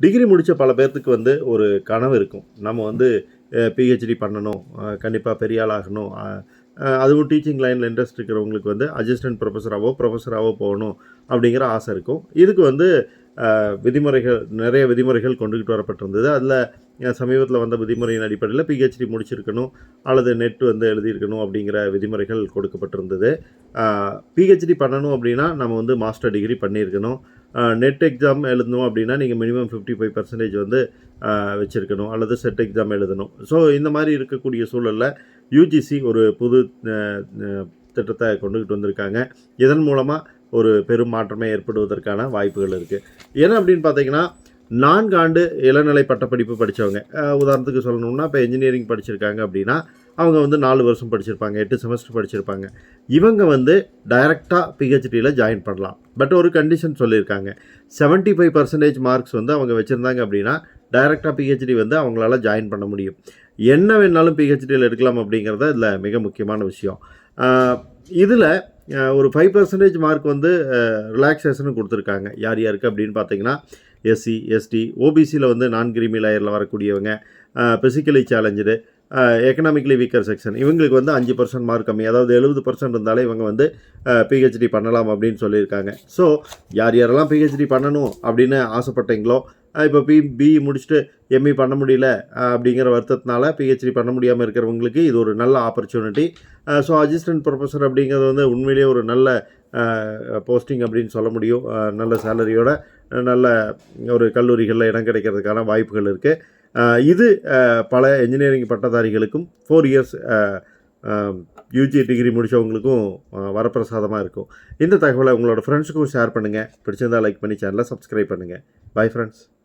Degree முடித்த பல பேர்த்துக்கு வந்து ஒரு கனவு இருக்கும். நம்ம வந்து பிஹெச்டி பண்ணணும் கண்டிப்பாக பெரிய ஆளாகணும் அதுவும் டீச்சிங் லைனில் இன்ட்ரெஸ்ட் இருக்கிறவங்களுக்கு வந்து அசிஸ்டன்ட் ப்ரொஃபஸராகவோ ப்ரொஃபஸராகவோ போகணும் அப்படிங்கிற ஆசை இருக்கும். இதுக்கு வந்து விதிமுறைகள் நிறைய விதிமுறைகள் கொண்டுகிட்டு வரப்பட்டிருந்தது. அதில் சமீபத்தில் வந்த விதிமுறையின் அடிப்படையில் பிஹெச்டி முடிச்சிருக்கணும் அல்லது நெட் வந்து எழுதியிருக்கணும் அப்படிங்கிற விதிமுறைகள் கொடுக்கப்பட்டிருந்தது. பிஹெச்டி பண்ணணும் அப்படின்னா நம்ம வந்து மாஸ்டர் டிகிரி பண்ணியிருக்கணும். நெட் எக்ஸாம் எழுதணும் அப்படின்னா நீங்கள் மினிமம் ஃபிஃப்டி ஃபைவ் பர்சன்டேஜ் வந்து வச்சுருக்கணும். அல்லது செட் எக்ஸாம் எழுதணும். ஸோ இந்த மாதிரி இருக்கக்கூடிய சூழலில் யூஜிசி ஒரு புது திட்டத்தை கொண்டுக்கிட்டு வந்திருக்காங்க. இதன் மூலமாக ஒரு பெரும் மாற்றமே ஏற்படுவதற்கான வாய்ப்புகள் இருக்குது ஏன்னா அப்படின்னு பார்த்தீங்கன்னா நான்கு ஆண்டு இளநிலை பட்டப்படிப்பு படித்தவங்க உதாரணத்துக்கு சொல்லணும்னா இப்போ இன்ஜினியரிங் படிச்சிருக்காங்க அப்படின்னா அவங்க வந்து நாலு வருஷம் படிச்சிருப்பாங்க எட்டு செமஸ்டர் படிச்சிருப்பாங்க. இவங்க வந்து டைரெக்டாக பிஹெச்டியில் ஜாயின் பண்ணலாம். பட் ஒரு கண்டிஷன் சொல்லியிருக்காங்க. 75% ஃபைவ் பர்சன்டேஜ் மார்க்ஸ் வந்து அவங்க வச்சுருந்தாங்க அப்படின்னா டைரெக்டாக பிஹெச்டி வந்து அவங்களால ஜாயின் பண்ண முடியும். என்ன வேணாலும் பிஹெச்டியில் எடுக்கலாம் அப்படிங்கிறத இதில் மிக முக்கியமான விஷயம். இதில் ஒரு ஃபைவ் பர்சன்டேஜ் மார்க் வந்து ரிலாக்ஸேஷனும் கொடுத்துருக்காங்க. யார் யாருக்கு அப்படின்னு பார்த்தீங்கன்னா எஸ்சி எஸ்டி ஓபிசியில் வந்து நான் கிரிமி லேயரில் வரக்கூடியவங்க physically challenge economically weaker section இவங்களுக்கு வந்து அஞ்சு பர்சன்ட் மார்க் கம்மி. அதாவது எழுபது பர்சன்ட் இருந்தாலே இவங்க வந்து பிஹெச்டி பண்ணலாம் அப்படின்னு சொல்லியிருக்காங்க. ஸோ யார் யாரெல்லாம் பிஹெச்டி பண்ணணும் அப்படின்னு ஆசைப்பட்டீங்களோ இப்போ பி பிஇ முடிச்சுட்டு எம்இ பண்ண முடியல அப்படிங்கிற வருத்தத்தினால பிஹெச்டி பண்ண முடியாமல் இருக்கிறவங்களுக்கு இது ஒரு நல்ல ஆப்பர்ச்சுனிட்டி ஸோ அசிஸ்டன்ட் ப்ரொஃபஸர் அப்படிங்கிறது வந்து உண்மையிலேயே ஒரு நல்ல போஸ்டிங் அப்படின்னு சொல்ல முடியும். நல்ல சேலரியோட நல்ல ஒரு கல்லூரிகளில் இடம் கிடைக்கிறதுக்கான வாய்ப்புகள் இருக்குது இது பல இன்ஜினியரிங் பட்டதாரிகளுக்கும் ஃபோர் இயர்ஸ் யூஜி டிகிரி முடித்தவங்களுக்கும் வரப்பிரசாதமாக இருக்கும். இந்த தகவலை உங்களோட ஃப்ரெண்ட்ஸுக்கும் ஷேர் பண்ணுங்கள் பிடிச்சிருந்தா லைக் பண்ணி சேனலை சப்ஸ்கிரைப் பண்ணுங்கள் பை ஃப்ரெண்ட்ஸ்